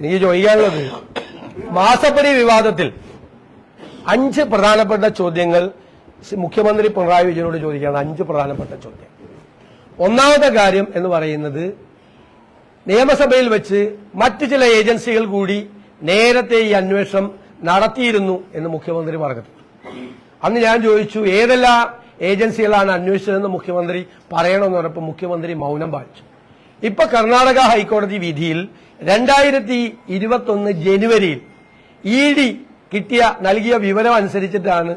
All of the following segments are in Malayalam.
എനിക്ക് ചോദിക്കാനുള്ളത് മാസപ്പടി വിവാദത്തിൽ അഞ്ച് പ്രധാനപ്പെട്ട ചോദ്യങ്ങൾ മുഖ്യമന്ത്രി പിണറായി വിജയനോട് ചോദിക്കാണ് അഞ്ച് പ്രധാനപ്പെട്ട ചോദ്യം. ഒന്നാമത്തെ കാര്യം എന്ന് പറയുന്നത് നിയമസഭയിൽ വെച്ച് മറ്റു ചില ഏജൻസികൾ കൂടി നേരത്തെ ഈ അന്വേഷണം നടത്തിയിരുന്നു എന്ന് മുഖ്യമന്ത്രി പറഞ്ഞു അന്ന് ഞാൻ ചോദിച്ചു ഏതെല്ലാം ഏജൻസികളാണ് അന്വേഷിച്ചതെന്ന് മുഖ്യമന്ത്രി പറയണമെന്ന് പറഞ്ഞപ്പോൾ മുഖ്യമന്ത്രി മൗനം പാലിച്ചു. ഇപ്പൊ കർണാടക ഹൈക്കോടതി വിധിയിൽ രണ്ടായിരത്തി ഇരുപത്തൊന്ന് ജനുവരിയിൽ ഇ ഡി കിട്ടിയ നൽകിയ വിവരം അനുസരിച്ചിട്ടാണ്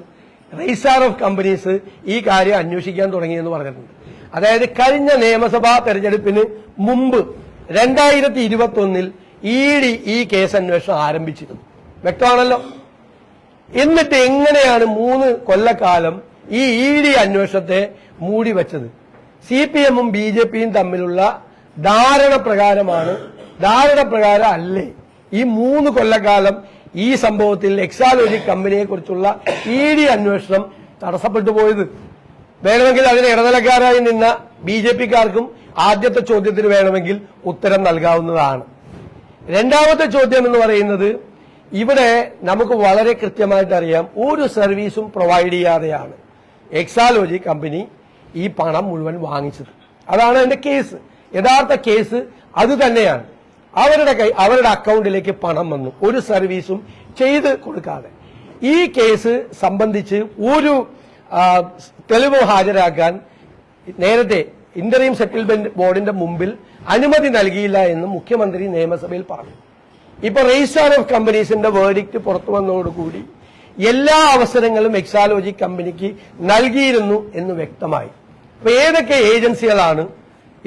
രജിസ്ട്രാർ ഓഫ് കമ്പനീസ് ഈ കാര്യം അന്വേഷിക്കാൻ തുടങ്ങിയെന്ന് പറഞ്ഞിട്ടുണ്ട്. അതായത് കഴിഞ്ഞ നിയമസഭാ തെരഞ്ഞെടുപ്പിന് മുമ്പ് രണ്ടായിരത്തി ഇരുപത്തി ഒന്നിൽ ഇ ഡി ഈ കേസ് അന്വേഷണം ആരംഭിച്ചിരുന്നു. വ്യക്തമാണല്ലോ? എന്നിട്ട് എങ്ങനെയാണ് മൂന്ന് കൊല്ലക്കാലം ഈ ഇ ഡി അന്വേഷണത്തെ മൂടി വച്ചത് സി പി എമ്മും ബി ജെ പിയും തമ്മിലുള്ള ധാരണ പ്രകാരമാണ് ധാരണ പ്രകാരം അല്ലേ ഈ മൂന്ന് കൊല്ലക്കാലം ഈ സംഭവത്തിൽ എക്സാലോജി കമ്പനിയെ കുറിച്ചുള്ള ഇ ഡി അന്വേഷണം തടസ്സപ്പെട്ടു പോയത്. വേണമെങ്കിൽ അതിന് ഇടനിലക്കാരായി നിന്ന ബി ജെ പിക്കാർക്കും ആദ്യത്തെ ചോദ്യത്തിന് വേണമെങ്കിൽ ഉത്തരം നൽകാവുന്നതാണ്. രണ്ടാമത്തെ ചോദ്യം എന്ന് പറയുന്നത് ഇവിടെ നമുക്ക് വളരെ കൃത്യമായിട്ട് അറിയാം ഒരു സർവീസും പ്രൊവൈഡ് ചെയ്യാതെയാണ് എക്സാലോജി കമ്പനി ഈ പണം മുഴുവൻ വാങ്ങിച്ചത്. അതാണ് അതിന്റെ കേസ്. യഥാർത്ഥ കേസ് അത് തന്നെയാണ്. അവരുടെ കൈ അവരുടെ അക്കൗണ്ടിലേക്ക് പണം വന്നു. ഒരു സർവീസും ചെയ്ത് കൊടുക്കാതെ. ഈ കേസ് സംബന്ധിച്ച് ഒരു തെളിവ് ഹാജരാക്കാൻ നേരത്തെ ഇന്റർവ്യൂ സെറ്റിൽമെന്റ് ബോർഡിന്റെ മുമ്പിൽ അനുമതി നൽകിയില്ല എന്ന് മുഖ്യമന്ത്രി നിയമസഭയിൽ പറഞ്ഞു. ഇപ്പൊ രജിസ്ട്രാർ ഓഫ് കമ്പനീസിന്റെ വേർഡിക്റ്റ് പുറത്തു വന്നതോടുകൂടി എല്ലാ അവസരങ്ങളും എക്സാലോജി കമ്പനിക്ക് നൽകിയിരുന്നു എന്ന് വ്യക്തമായി. അപ്പൊ ഏതൊക്കെ ഏജൻസികളാണ്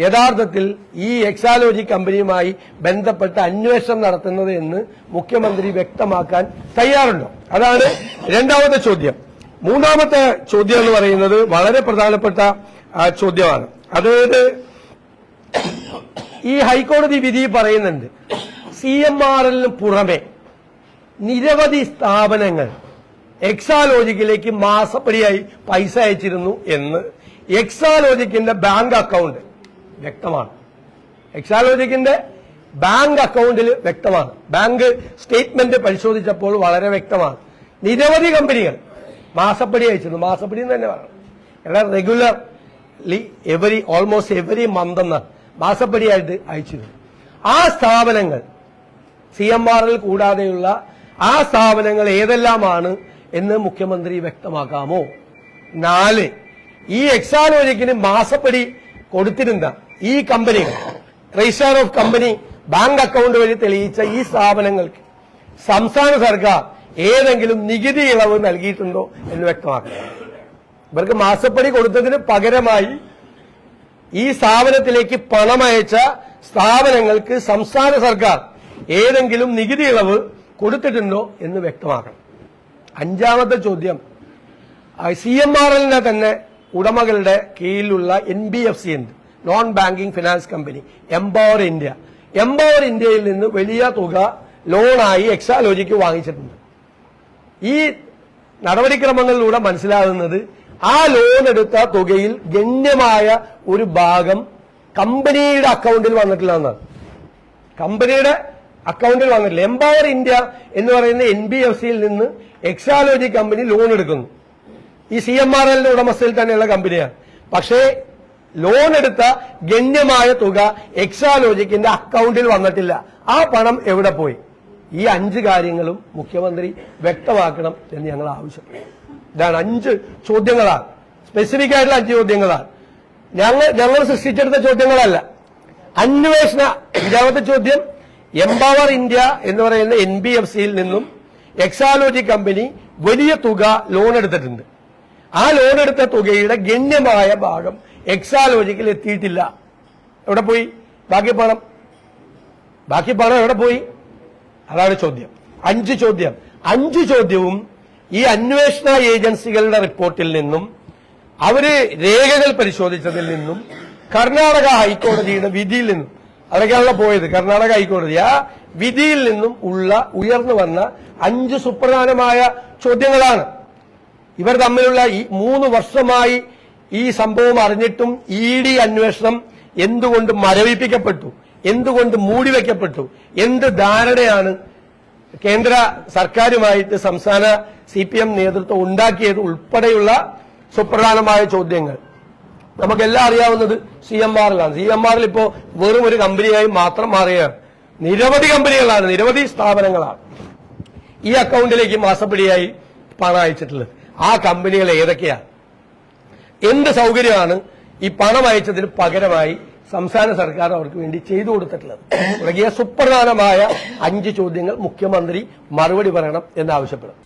യഥാർത്ഥത്തിൽ ഈ എക്സാലോജി കമ്പനിയുമായി ബന്ധപ്പെട്ട് അന്വേഷണം നടത്തുന്നത് എന്ന് മുഖ്യമന്ത്രി വ്യക്തമാക്കാൻ തയ്യാറുണ്ടോ? അതാണ് രണ്ടാമത്തെ ചോദ്യം. മൂന്നാമത്തെ ചോദ്യം എന്ന് പറയുന്നത് വളരെ പ്രധാനപ്പെട്ട ചോദ്യമാണ്. അതായത് ഈ ഹൈക്കോടതി വിധി പറയുന്നുണ്ട് സി എം ആർ എല്ലിന് പുറമെ നിരവധി സ്ഥാപനങ്ങൾ എക്സാലോജിക്കിലേക്ക് മാസപ്പടിയായി പൈസ അയച്ചിരുന്നു എന്ന് എക്സാലോജിക്കിന്റെ ബാങ്ക് അക്കൗണ്ട് വ്യക്തമാണ്. എക്സാലോജിക്കിന്റെ ബാങ്ക് അക്കൗണ്ടിൽ വ്യക്തമാണ്. ബാങ്ക് സ്റ്റേറ്റ്മെന്റ് പരിശോധിച്ചപ്പോൾ വളരെ വ്യക്തമാണ്. നിരവധി കമ്പനികൾ മാസപ്പടി അയച്ചിരുന്നു. മാസപ്പടി എന്ന് തന്നെ പറയണം. എല്ലാം regularly every almost every month എന്ന മാസപ്പടിയായിട്ട് അയച്ചിരുന്നു. ആ സ്ഥാപനങ്ങൾ സി എം ആറിൽ കൂടാതെയുള്ള ആ സ്ഥാപനങ്ങൾ ഏതെല്ലാമാണ് എന്ന് മുഖ്യമന്ത്രി വ്യക്തമാക്കാമോ? നാല് ഈ എക്സാലോജിക്കിന് മാസപ്പടി കൊടുത്തിരുന്ന ഈ കമ്പനികൾ register of company bank account വഴി തെളിയിച്ച ഈ സ്ഥാപനങ്ങൾക്ക് സംസ്ഥാന സർക്കാർ ഏതെങ്കിലും നികുതി ഇളവ് നൽകിയിട്ടുണ്ടോ എന്ന് വ്യക്തമാക്കണം. ഇവർക്ക് മാസപ്പടി കൊടുത്തതിന് പകരമായി ഈ സ്ഥാപനത്തിലേക്ക് പണമയച്ച സ്ഥാപനങ്ങൾക്ക് സംസ്ഥാന സർക്കാർ ഏതെങ്കിലും നികുതി ഇളവ് കൊടുത്തിട്ടുണ്ടോ എന്ന് വ്യക്തമാക്കണം. അഞ്ചാമത്തെ ചോദ്യം സി എം ആർ എല്ലിനെ തന്നെ ഉടമകളുടെ കീഴിലുള്ള എൻ ബി എഫ് സി ഉണ്ട് non banking finance company empower India empower ഇന്ത്യയിൽ നിന്ന് വലിയ തുക ലോണായി എക്സാലോജിക്ക് വാങ്ങിച്ചിട്ടുണ്ട്. ഈ നടപടിക്രമങ്ങളിലൂടെ മനസ്സിലാകുന്നത് ആ ലോൺ എടുത്ത തുകയിൽ ഗണ്യമായ ഒരു ഭാഗം കമ്പനിയുടെ അക്കൗണ്ടിൽ വന്നിട്ടില്ല എന്നാണ് കമ്പനിയുടെ അക്കൗണ്ടിൽ വന്നിട്ടില്ല. എംപവർ ഇന്ത്യ എന്ന് പറയുന്ന എൻ ബി എഫ് സിയിൽ നിന്ന് എക്സാലോജി കമ്പനി ലോൺ എടുക്കുന്നു. ഈ സി എം ആർ എല്ലിന്റെ ഉടമസ്ഥയിൽ തന്നെയുള്ള കമ്പനിയാണ്. പക്ഷേ ലോൺ എടുത്ത ഗണ്യമായ തുക എക്സാലോജിക്കിന്റെ അക്കൗണ്ടിൽ വന്നിട്ടില്ല. ആ പണം എവിടെ പോയി? ഈ അഞ്ച് കാര്യങ്ങളും മുഖ്യമന്ത്രി വ്യക്തമാക്കണം എന്ന് ഞങ്ങൾ ആവശ്യപ്പെടുന്നു ഇതാണ് അഞ്ച് ചോദ്യങ്ങളാണ്. സ്പെസിഫിക് ആയിട്ടുള്ള അഞ്ച് ചോദ്യങ്ങളാണ്. ഞങ്ങൾ ഞങ്ങൾ സൃഷ്ടിച്ചെടുത്ത ചോദ്യങ്ങളല്ല. അന്വേഷണ അഞ്ചാമത്തെ ചോദ്യം എംപവർ ഇന്ത്യ എന്ന് പറയുന്ന എൻ ബി എഫ് സിയിൽ നിന്നും എക്സാലോജി കമ്പനി വലിയ തുക ലോൺ എടുത്തിട്ടുണ്ട്. ആ ലോൺ എടുത്ത തുകയുടെ ഗണ്യമായ ഭാഗം എക്സാലോജിക്കിൽ എത്തിയിട്ടില്ല. എവിടെ പോയി? ബാക്കി പണം ബാക്കി പണം എവിടെ പോയി? അതാണ് ചോദ്യം. അഞ്ച് ചോദ്യം. അഞ്ച് ചോദ്യവും ഈ അന്വേഷണ ഏജൻസികളുടെ റിപ്പോർട്ടിൽ നിന്നും അവർ രേഖകൾ പരിശോധിച്ചതിൽ നിന്നും കർണാടക ഹൈക്കോടതിയുടെ വിധിയിൽ നിന്നും അതൊക്കെയാണല്ലോ പോയത്? കർണാടക ഹൈക്കോടതി. ആ വിധിയിൽ നിന്നും ഉള്ള ഉയർന്നു വന്ന അഞ്ച് സുപ്രധാനമായ ചോദ്യങ്ങളാണ്. ഇവർ തമ്മിലുള്ള ഈ മൂന്ന് വർഷമായി ഈ സംഭവം അറിഞ്ഞിട്ടും ഇ ഡി അന്വേഷണം എന്തുകൊണ്ട് മരവിപ്പിക്കപ്പെട്ടു? എന്തുകൊണ്ട് മൂടിവെക്കപ്പെട്ടു എന്ത് ധാരണയാണ് കേന്ദ്ര സർക്കാരുമായിട്ട് സംസ്ഥാന സി പി എം നേതൃത്വം ഉണ്ടാക്കിയത് ഉൾപ്പെടെയുള്ള സുപ്രധാനമായ ചോദ്യങ്ങൾ. നമുക്കെല്ലാം അറിയാവുന്നത് സി എം ആറിലാണ് സി എം ആറിൽ ഇപ്പോ വെറും ഒരു കമ്പനിയായി മാത്രം മാറുകയാണ് നിരവധി കമ്പനികളാണ് നിരവധി സ്ഥാപനങ്ങളാണ് ഈ അക്കൗണ്ടിലേക്ക് മാസപ്പടിയായി പണം അയച്ചിട്ടുള്ളത്. ആ കമ്പനികൾ ഏതൊക്കെയാണ് എന്ത് സൗകര്യമാണ് ഈ പണം അയച്ചതിന് പകരമായി സംസ്ഥാന സർക്കാർ അവർക്ക് വേണ്ടി ചെയ്തു കൊടുത്തിട്ടുള്ളത്? തുടങ്ങിയ സുപ്രധാനമായ അഞ്ച് ചോദ്യങ്ങൾ മുഖ്യമന്ത്രി മറുപടി പറയണം എന്നാവശ്യപ്പെടും.